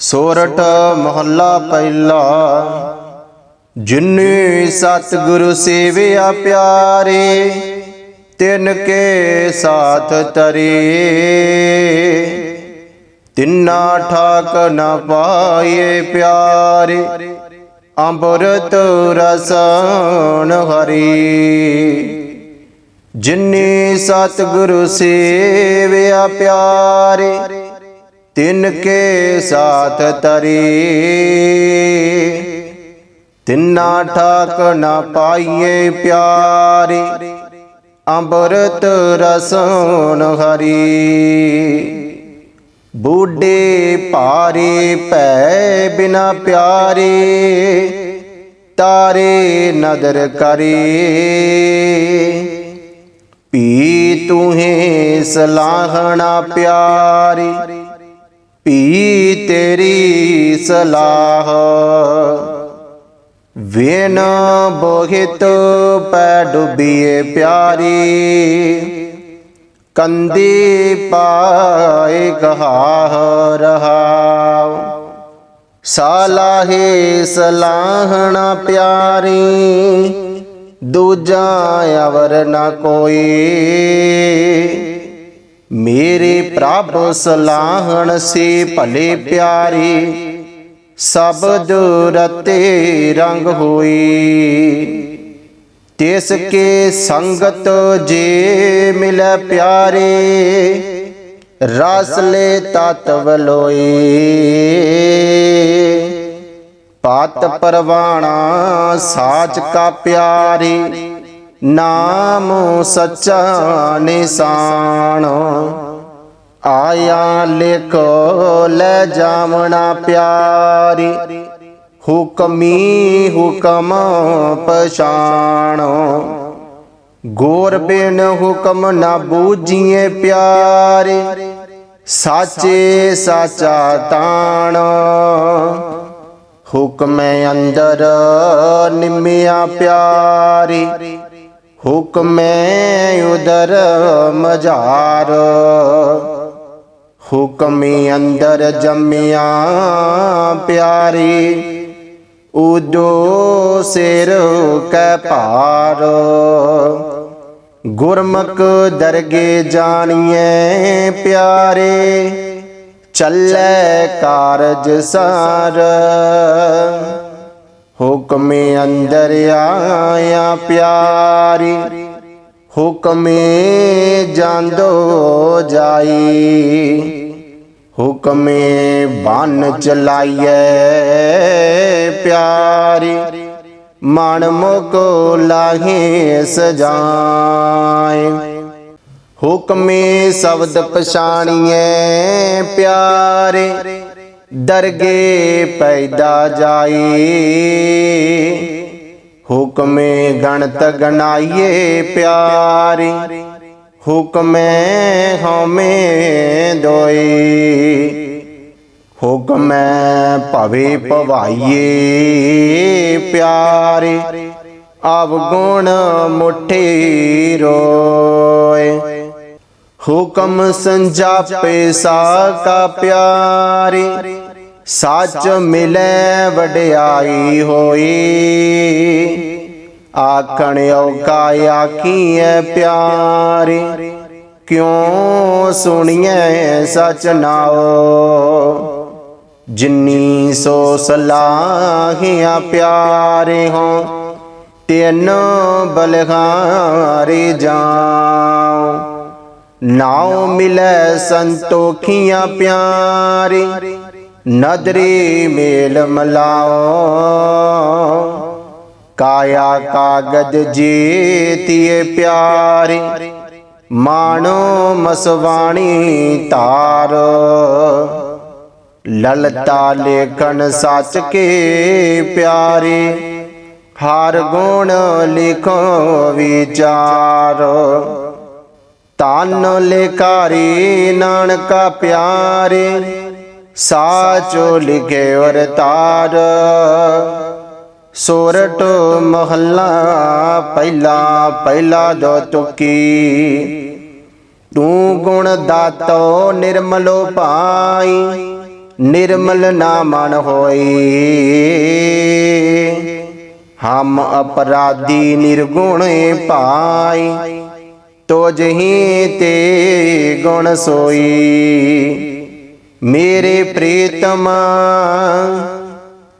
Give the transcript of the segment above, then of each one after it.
ਸੋਰਠ ਮਹੱਲਾ ਪਹਿਲਾ, ਜਿਨੇ ਸਤਿਗੁਰੂ ਸੇਵਿਆ ਪਿਆਰੇ, ਤਿਨ ਕੇ ਸਾਥ ਤਰੇ। ਤਿੰਨਾ ਠਾਕ ਨ ਪਾਏ ਪਿਆਰੇ ਅੰਬਰਤ ਰਸਨ ਹਰੀ। ਜਿਨੇ ਸਤਿਗੁਰੂ ਸੇਵਿਆ ਪਿਆਰੇ ਤਿਨ ਕੇ ਸਾਥ ਤਰੀ। ਤਿੰਨਾ ਠਾਕ ਨਾ ਪਾਈਏ ਪਿਆਰੇ। ਅੰਬਰਤ ਰਸਨ ਹਰੀ। ਬੂਢੇ ਭਾਰੇ ਪੈ ਬਿਨਾ ਪਿਆਰੇ। ਤਾਰੇ ਨਦਰ ਕਰੇ। ਪੀ ਤੂੰ ਤੁਹੇ ਸਲਾਹਣਾ ਪਿਆਰੀ। ਪੀ ਤੇਰੀ ਸਲਾਹ। ਵੇਨ ਬੋਹਿਤ ਪੈ ਡੁੱਬੀਏ ਪਿਆਰੀ। ਕੰਦੀ ਪਾਏ ਕਹਾਹ ਰਹਾਉ ਸਾਲਾਹੇ ਸਲਾਹਣਾ ਪਿਆਰੀ, ਦੂਜਾ ਅਵਰ ਨਾ ਕੋਈ। ਮੇਰੇ ਪ੍ਰਭ ਸਲਾਹਣ ਸੇ ਭਲੇ ਪਿਆਰੀ ਸਬਦ ਰਤੇ ਰੰਗ ਹੋਈ ਤਿਸ ਕੇ ਸੰਗਤ ਜੇ ਮਿਲੈ ਪਿਆਰੇ, ਰਸ ਲੈ ਤਤਵ ਲੋਈ ਪਤ ਪਰਵਾਣਾ ਸਾਚ ਕਾ ਪਿਆਰੀ ਨਾਮ ਸੱਚਾ ਨਿਸ਼ਾਨ। ਆਇਆ ਲਿਖ ਲੈ ਜਾਵਣਾ ਪਿਆਰੀ। ਹੁਕਮੀ ਹੁਕਮ ਪਛਾਣ। ਗੋਰ ਬਿਨ ਹੁਕਮ ਨਾ ਬੂਝੀਏ ਪਿਆਰੇ। ਸਾਚੇ ਸਾਚਾ ਤਾਣ। ਹੁਕਮੈ ਅੰਦਰ ਨਿਮਿਆ ਪਿਆਰੀ। ਹੁਕਮੈ ਉਦਰ ਮਝਾਰ ਹੁਕਮੀ ਅੰਦਰ ਜੰਮਿਆ ਪਿਆਰੀ। ਉਦੋ ਸਿਰ ਕੈ ਭਾਰ। ਗੁਰਮੁਖ ਦਰਗੇ ਜਾਣੀਏ ਪਿਆਰੇ। ਚੱਲੇ ਕਾਰਜ ਸਾਰ। ਹੁਕਮੇ ਅੰਦਰ ਆਇਆ ਪਿਆਰੀ, ਹੁਕਮੇ ਜਾਂਦੋ ਜਾਈ। ਹੁਕਮੇ ਬਨ ਚਲਾਈਏ ਪਿਆਰੀ, ਮਨ ਮੁਕੋ ਲਾਹੇ ਸਜਾਏ। ਹੁਕਮੇ ਸ਼ਬਦ ਪਛਾਣੀਏ ਪਿਆਰੇ ਦਰਗੇ ਪੈਦਾ ਜਾਈ। ਹੁਕਮੇ ਗਣਤ ਗਣਾਈਏ ਪਿਆਰੀ। ਹੁਕਮੇ ਹਉਮੈ ਦੋਈ। ਹੁਕਮੈ ਭਵੇ ਭਵਾਈਏ ਪਿਆਰੇ। ਅਵਗੁਣ ਮੁਠੀ ਰੋਏ। ਹੁਕਮ ਸੰਜਾਪੇ ਸਾਕਾ ਪਿਆਰੀ। ਸੱਚ ਮਿਲੇ ਵਡਿਆਈ ਹੋਈ। ਆਖਣ ਔਕਾ ਆਖੀਐ ਪਿਆਰੀ। ਕਿਉ ਸੁਣੀਐ ਸਚ ਨਾਓ ਜਿਨੀ ਸੋ ਸਲਾਹਿਆ ਪਿਆਰੇ ਹੋ, ਤਿੰਨ ਬਲਹਾਰੇ ਜਾਉ। ਨਾਉ ਮਿਲੇ ਸੰਤੋਖੀਆਂ ਪਿਆਰੇ। ਨਦਰੀ ਮੇਲ ਮਲਾਓ। ਕਾਇਆ ਕਾਗਜ਼ ਜੀਤੀਏ ਪਿਆਰੀ। ਮਾਣੋ ਮਸਵਾਣੀ ਤਾਰ ਲਲਤਾ ਲੇਖਨ ਸੱਚ ਕੇ ਪਿਆਰੇ। ਹਰ ਗੁਣ ਲਿਖੋ ਵਿਚਾਰ। ਤਨ ਲੇਕਾਰੀ ਨਾਨਕਾ ਪਿਆਰੇ। ਸਾਚੋ ਲਿਖੇ ਔਰ ਤਾਰ। ਸੋਰਠ ਮਹੱਲਾ ਪਹਿਲਾ ਪਹਿਲਾ ਦੋ ਤੁਕੀ ਤੂੰ ਗੁਣ ਦਾਤੋ ਨਿਰਮਲੋ ਪਾਈ, ਨਿਰਮਲ ਨਾ ਮਨ ਹੋਈ। ਹਮ ਅਪਰਾਧੀ ਨਿਰਗੁਣ ਪਾਈ ਤੋਜਹੀ ਤੇ ਗੁਣ ਸੋਈ। ਮੇਰੇ ਪ੍ਰੀਤਮ,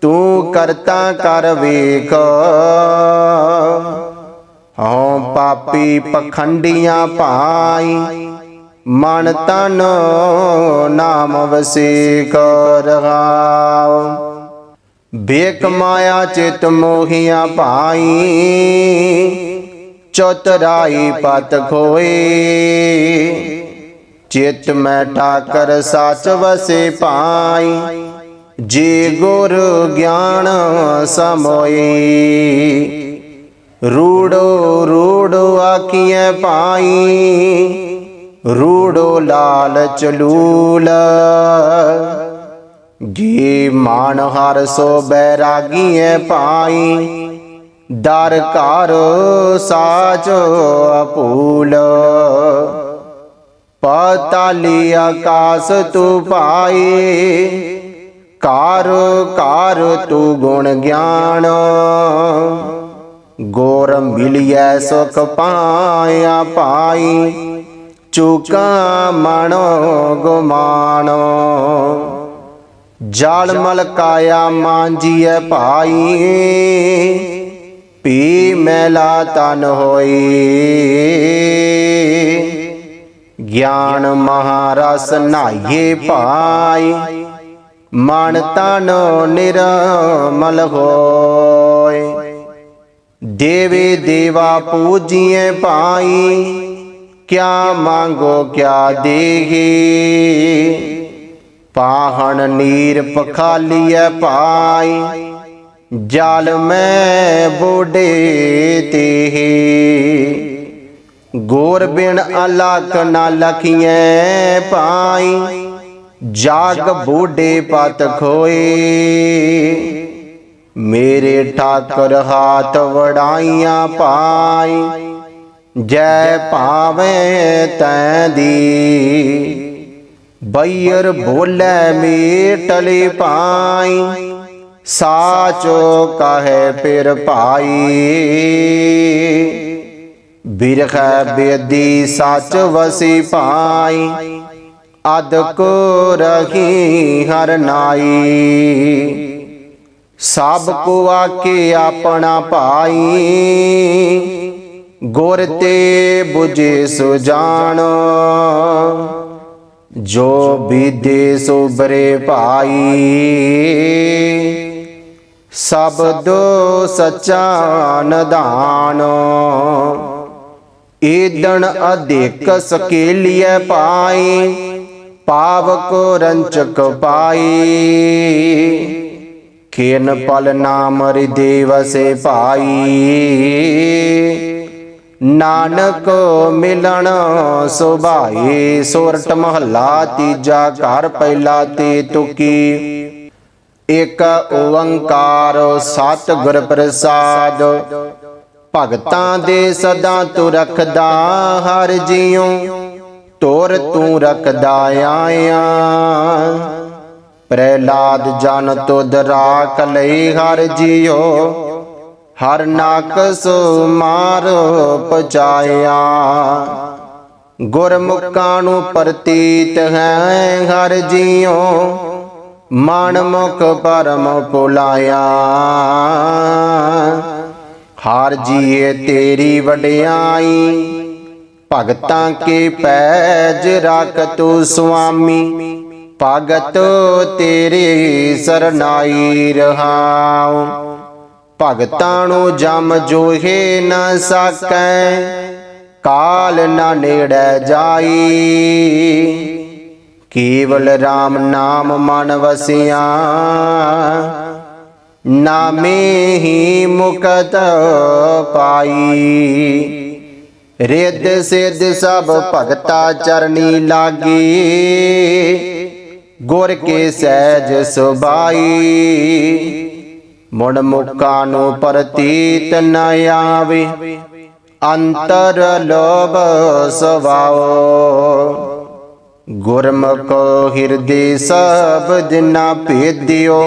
ਤੂੰ ਕਰਤਾ ਕਰ ਵੇਖ। ਹਉ ਪਾਪੀ ਪਖੰਡੀਆਂ ਭਾਈ, ਮਨ ਤਨ ਨਾਮ ਵਸੇ ਰਹਾਉ ਬੇਕ ਮਾਇਆ ਚਿਤ ਮੋਹੀਆਂ ਭਾਈ ਚਤਰਾਈ ਪਤ ਖੋਏ। ਚਿਤ ਮੈਂ ਠਾਕਰ ਸਾਚ ਵਸੇ ਪਾਈ, ਜੀ ਗੁਰ ਗਿਆਨ ਸਮੋਈ। ਰੂੜੋ ਰੂੜੋ ਆਖੀਐ ਪਾਈ ਰੂੜੋ ਲਾਲ। ਚਲੂਲ ਜੀ ਮਾਨ ਹਰ ਸੋ ਬੈਰਾਗੀਐ ਪਾਈ ਦਰ ਘਰ ਸਾਚ ਅਪੂਲ। ਪਤਾਲੀ ਆਕਾਸ ਤੂੰ ਪਾਈ ਕਾਰ ਕਾਰ ਤੂ ਗੁਣ ਗਿਆਨ। ਗੋਰ ਮਿਲਿਐ ਸੁਖ ਪਾਇਆ ਪਾਈ ਚੁਕਾ ਮਣੋ ਗੁਮਾਨੋ। ਜਲ ਮਲਕਾਇਆ ਮਾਂਜੀਐ ਭਾਈ। ਪੀ ਮੈਲਾ ਤਨ ਹੋਈ। ਗਿਆਨ ਮਹਾਰਸ ਨਾਈਏ ਭਾਈ, ਮਨ ਤਨ ਨਿਰਮਲ ਹੋਏ। ਦੇਵੇ ਦੇਵਾ ਪੂਜੀਏ ਭਾਈ, ਕਿਆ ਮੰਗੋ ਕਿਆ ਦੇਹੀ। ਪਾਹਣ ਨੀਰ ਪਖਾਲੀਐ ਪਾਈ ਜਲ ਮੈਂ ਬੋਡੇ ਤੇਹੀ। ਗੋਰ ਬਿਨ ਅਲਖ ਨਾ ਲਖੀਐ ਪਾਈ, ਜਾਗ ਬੋਡੇ ਪਤ ਖੋਏ। ਮੇਰੇ ਠਾਕਰ ਹਾਥ ਵੜਾਈਆਂ ਪਾਈ, ਜੈ ਭਾਵੇਂ ਤੈਂ ਦੀ। ਬਈਰ ਬੋਲੇ ਮੀਟਲੀ ਪਾਈ, ਸਾਚੋ ਕਹੇ ਫਿਰ ਭਾਈ। ਬਿਰਖ ਬੇਦੀ ਸੱਚ ਵਸੀ ਪਾਈ ਅਦ ਕੋ ਰਹੀ ਹਰ ਨਾਈ। ਸਭ ਕੋ ਆਕੇ ਆਪਣਾ ਭਾਈ, ਗੁਰ ਤੇ 부ਜੇ ਸੁਜਾਨ ਜੋ ਬੀਦੇ ਸੋ ਬਰੇ ਭਾਈ ਸਬਦੋ ਸਚਾ ਨਦਾਨ ਏਦਣ ਅਧਿਕ ਸਕੇਲੀਐ ਪਾਈ, ਪਾਵਕ ਰੰਚਕ ਪਾਈ। ਖੇਨ ਪਲ ਨਾਮ ਹਿਰਦੇ ਵਸੇ ਭਾਈ। ਨਾਨਕ ਮਿਲਣ ਸੁਭਾਈ ਸੋਰਟ ਮਹੱਲਾ ਤੀਜਾ ਘਰ ਪਹਿਲਾ ਤੇ ਤੁਕੀ। ਇਕ ਓੰਕਾਰ ਸਤ ਗੁਰ ਪ੍ਰਸਾਦ ਭਗਤਾਂ ਦੇ ਸਦਾ ਤੂੰ ਰੱਖਦਾ, ਹਰ ਜੀਉ। ਤੋਰ ਤੂੰ ਰੱਖਦਾ ਆਇਆ। ਪ੍ਰਹਿਲਾਦ ਜਨ ਤੁਧ ਰਾਖ ਲਈ ਹਰ ਜੀਉ। ਹਰ ਨਾਕਸ ਮਾਰ ਪਚਾਇਆ ਗੁਰਮੁਖਾਂ ਨੂੰ ਪ੍ਰਤੀਤ ਹੈ ਹਰ ਜੀਉ। ਮਨ ਮੁਖ ਪਰਮ ਪੁਲਾਇਆ ਹਰ ਜੀਏ ਤੇਰੀ ਵਡਿਆਈ, ਭਗਤਾਂ ਕੇ ਪੈਜ ਰੱਖ ਤੂੰ ਸੁਆਮੀ? ਭਗਤ ਤੇਰੇ ਸਰਨਾਈ ਰਹਾਉ। ਭਗਤਾਂ ਨੂੰ ਜਮ ਜੋਹੇ ਨਾ ਸਕੈ, ਕਾਲ ਨਾ ਨੇੜੇ ਜਾਈ। ਕੇਵਲ RAM ਨਾਮ ਮਨ ਵਸਿਆ। ਨਾਮੇ ਹੀ ਮੁਕਤ ਪਾਈ। ਰਿੱਧ ਸਿੱਧ ਸਭ ਭਗਤਾ ਚਰਨੀ ਲਾਗੀ। ਗੁਰ ਕੇ ਸਹਿਜ ਸੁਬਾਈ ਮੁੜ ਮੁਕਾ ਨੂੰ ਪ੍ਰਤੀਤ ਨ ਆਵੇ। ਅੰਤਰ ਲੋਭ ਸਵਾਓ ਗੁਰਮੁਖ ਹਿਰਦੇ ਸਭ ਜਿਨਾ ਭੇਦਿਓ।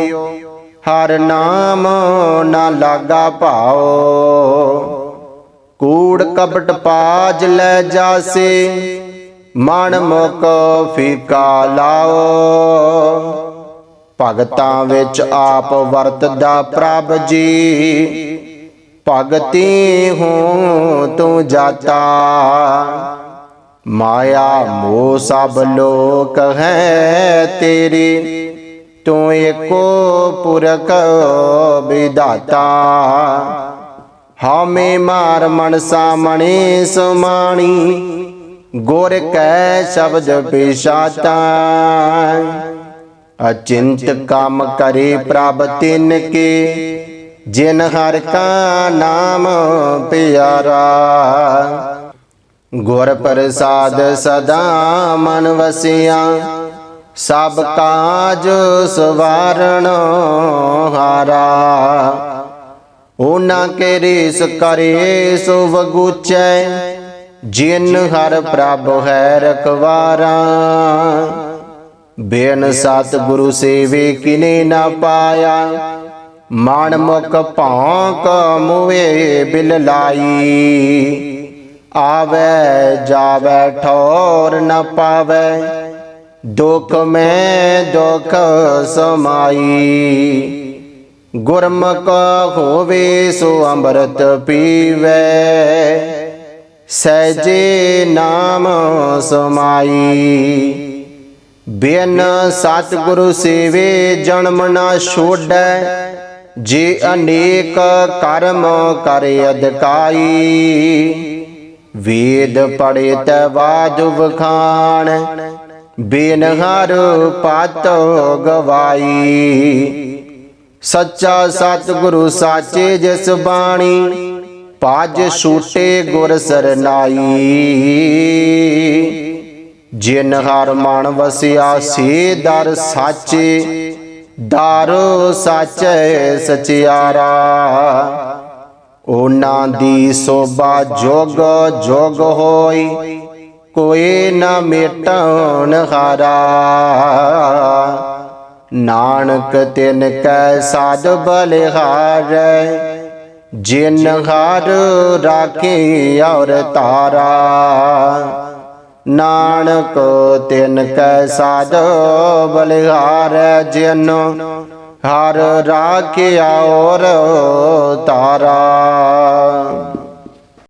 ਹਰ ਨਾਮ ਨਾ ਲਾਗਾ ਭਾਓ ਕੂੜ ਕਪਟ ਪਾਜ ਲੈ ਜਾਸੇ, ਮਨ ਮੁਕ ਫੀਕਾ ਲਾਓ। ਭਗਤਾਂ ਵਿੱਚ ਆਪ ਵਰਤਦਾ ਪ੍ਰਭ ਜੀ, ਭਗਤੀ ਹੂੰ ਤੂੰ ਜਾਤਾ। ਮਾਇਆ ਮੋਹ ਸਭ ਲੋਕ ਹੈ ਤੇਰੀ। ਤੂੰ ਏਕੋ ਪੁਰਖ ਵਿਦਾਤਾ ਹਮੇ ਮਾਰ ਮਨਸਾ ਮਣੇ ਸੁਮਾਣੀ, ਗੁਰ ਕੈ ਸ਼ਬਦ ਪਿਸ਼ਾਤਾ ਅਚਿੰਤ ਕੰਮ ਕਰੇ ਪ੍ਰਭ ਤਿਨ ਕੇ, ਜਿਨ ਹਰ ਕਾ ਨਾਮ ਪਿਆਰਾ। ਗੁਰ ਪ੍ਰਸਾਦ ਸਦਾ ਮਨ ਵਸਿਆ ਸਭ ਕਾਜ ਸਵਾਰਣ ਹਾਰਾ। ਉਹਨਾਂ ਕੇ ਰੀਸ ਕਰੇ ਸੋ ਵਗੂਚੈ ਜਿਨ ਹਰ ਪ੍ਰਭ ਹੈ ਰਖਵਾਰਾ। ਬੇਨ ਸਤ ਗੁਰੂ ਸੇਵੇ ਕਿਨੇ ਨਾ ਪਾਇਆ। ਮਾਣ ਮੁਖ ਭੌਂਕ ਮੁਵੇ ਬਿਲ ਲਾਈ। ਆਵੇ, ਜਾਵੇ, ਠੌਰ ਨ ਪਾਵੇ। ਦੁਖ ਮੈਂ ਦੁਖ ਸਮਾਈ। ਗੁਰਮੁਖ ਹੋਵੇ ਸੋ ਅੰਮ੍ਰਿਤ ਪੀਵੇ। ਸਹਿਜੇ ਨਾਮ ਸਮਾਈ। ਬਿਨ ਸਤਿਗੁਰੂ ਸੇਵੇ ਜਨਮ ਨਾ ਛੋੜੈ। ਜੇ ਅਨੇਕ ਕਰਮ ਕਰੇ ਅਧਕਾਈ। ਵੇਦ ਪੜੇ ਤੈ ਬਾਦ ਵਖਾਣ ਬਿਨ ਹਰ ਪਤ ਗਵਾਈ। ਸੱਚਾ ਸਤਿਗੁਰੂ ਸਾਚੇ ਜਿਸ ਬਾਣੀ, ਪਾਜ ਛੂਟੇ ਗੁਰ ਸਰਨਾਈ। ਜਿਨ ਹਰ ਮਨ ਵਸਿਆ ਸੇ ਦਰ ਸਾਚੇ, ਦਾਰੋ ਸਾਚੇ ਸਚਿਆਰਾ। ਉਹਨਾਂ ਦੀ ਸੋਭਾ ਜੋਗ ਜੋਗ ਹੋਈ ਕੋਈ ਨਾ ਮੇਟਣ ਹਾਰਾ। ਨਾਨਕ ਤਿਨ ਕੈ ਸਾਧ ਬਲਿਹਾਰੈ, ਜਿਨ ਹਾਰ ਰਾਖੇ ਔਰ ਤਾਰਾ। ਨਾਨਕ ਤਿਨ ਕੈ ਸਾਧ ਬਲਿਹਾਰੈ, ਜਿਨ ਹਰ ਰਾਖਿਆ ਔਰ ਤਾਰਾ।